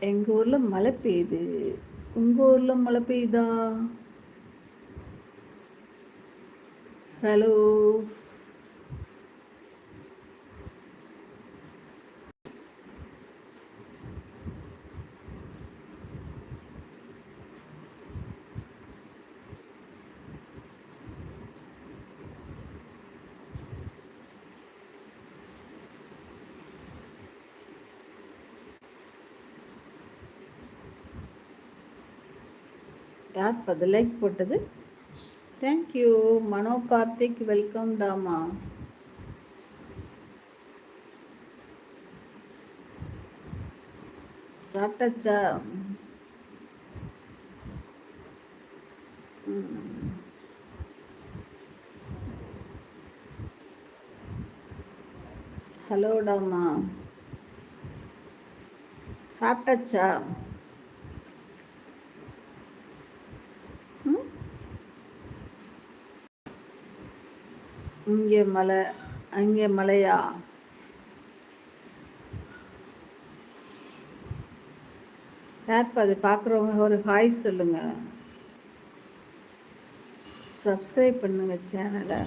எங்கள் ஊரில் மழை பெய்யுது. உங்கள் ஊரில் மழை பெய்யுதா? ஹலோ யார் பதில் லைக் போட்டது thank you Mano Karthik welcome டாமா. சாப்பிட்டாச்சா? ஹலோ டாமா. சாப்பிட்டாச்சா? இங்கே மலை அங்கே மலையா? யார்ப்பா அது பார்க்குறவங்க ஒரு ஹாய் சொல்லுங்கள் சப்ஸ்கிரைப் பண்ணுங்கள் சேனலை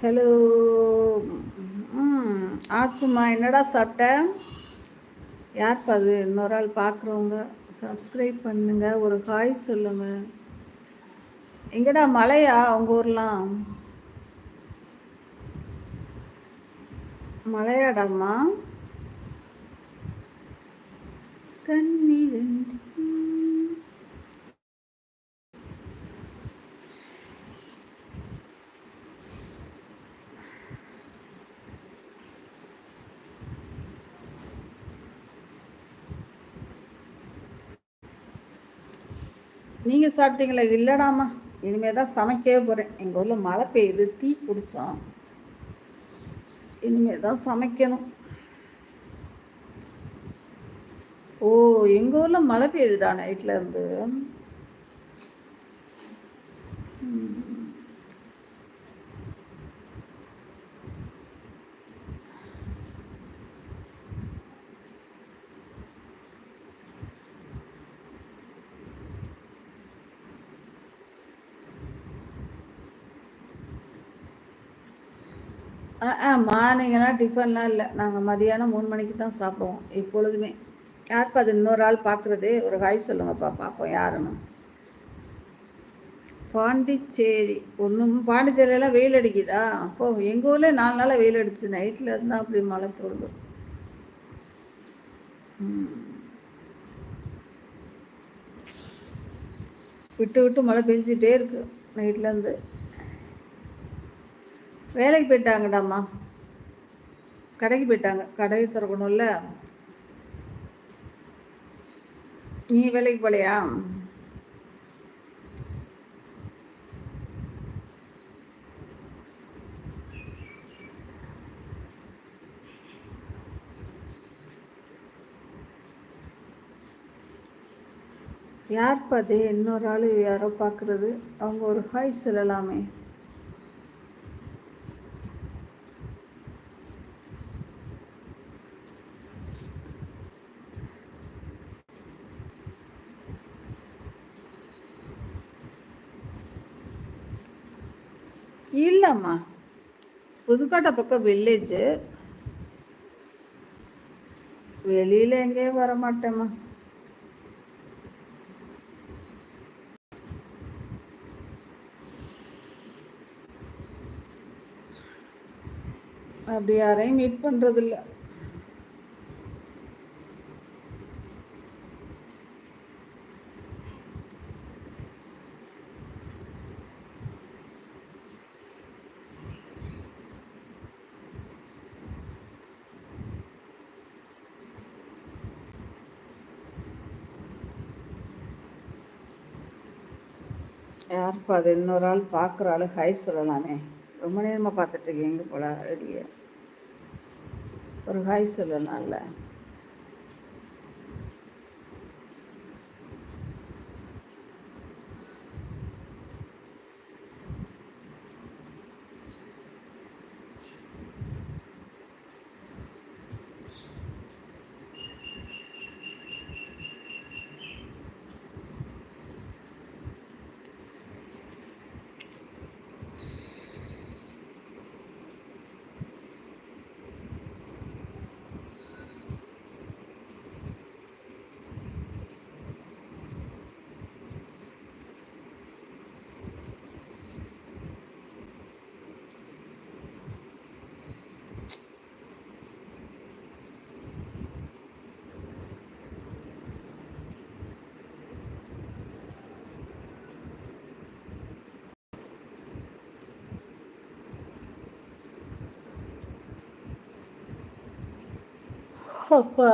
ஹலோ ம் ஆச்சுமா என்னடா சாப்பிட்டேன் யார் அது? இன்னொரு ஆள் பார்க்குறவங்க சப்ஸ்கிரைப் பண்ணுங்க. ஒரு ஹாய் சொல்லுங்கள் எங்கடா மழையா உங்கள் ஊர்லாம்? மழையாடாம்மா கண்ணீரண்டு நீங்கள் சாப்பிட்டீங்களா இல்லைடாமா. இனிமேல் தான் சமைக்கவே போகிறேன் எங்கள் ஊரில் மழை பெய்யுது டீ குடித்தோம் இனிமேல் தான் சமைக்கணும். ஓ எங்கள் ஊரில் மழை பெய்யுதுடா நைட்டில் இருந்து. மார்னிங்கெல்லாம் டிஃபன்லாம் இல்லை. நாங்கள் மதியானம் மூணு மணிக்கு தான் சாப்பிடுவோம் எப்பொழுதுமே யாருப்பா அது இன்னொரு ஆள் பார்க்குறது? ஒரு ஹாய் சொல்லுங்கப்பா பார்ப்போம் யாருன்னு. பாண்டிச்சேரி ஒன்றும் பாண்டிச்சேரியெல்லாம் வெயில் அடிக்குதா? அப்போ எங்கள் ஊரில் நாலு நாளாக வெயில் அடிச்சு நைட்டில் இருந்தால் அப்படி மழை தோடுது விட்டு விட்டு மழை பெஞ்சிட்டே இருக்கு நைட்லேருந்து வேலைக்கு போயிட்டாங்கடாம்மா. கடைக்கு போயிட்டாங்க. கடையை திறக்கணும்ல. நீ வேலைக்கு போலையா யார் பார்த்தே இன்னொரு ஆள் யாரோ பார்க்குறது. அவங்க ஒரு ஹாய் சொல்லலாமே. இல்லைம்மா. புதுக்கோட்டை பக்கம் வில்லேஜு வெளியில் எங்கேயும் வர மாட்டேம்மா அப்படி யாரையும் மீட் பண்ணுறதில்ல யாருப்பா அது இன்னொரு ஆள் பார்க்குற ஆள்? ஹை சொல்லலாமே. ரொம்ப நேரமாக பார்த்துட்ருக்கீங்க போல ரெடியை ஒரு ஹாய் சொல்லலாம்ல. அப்பா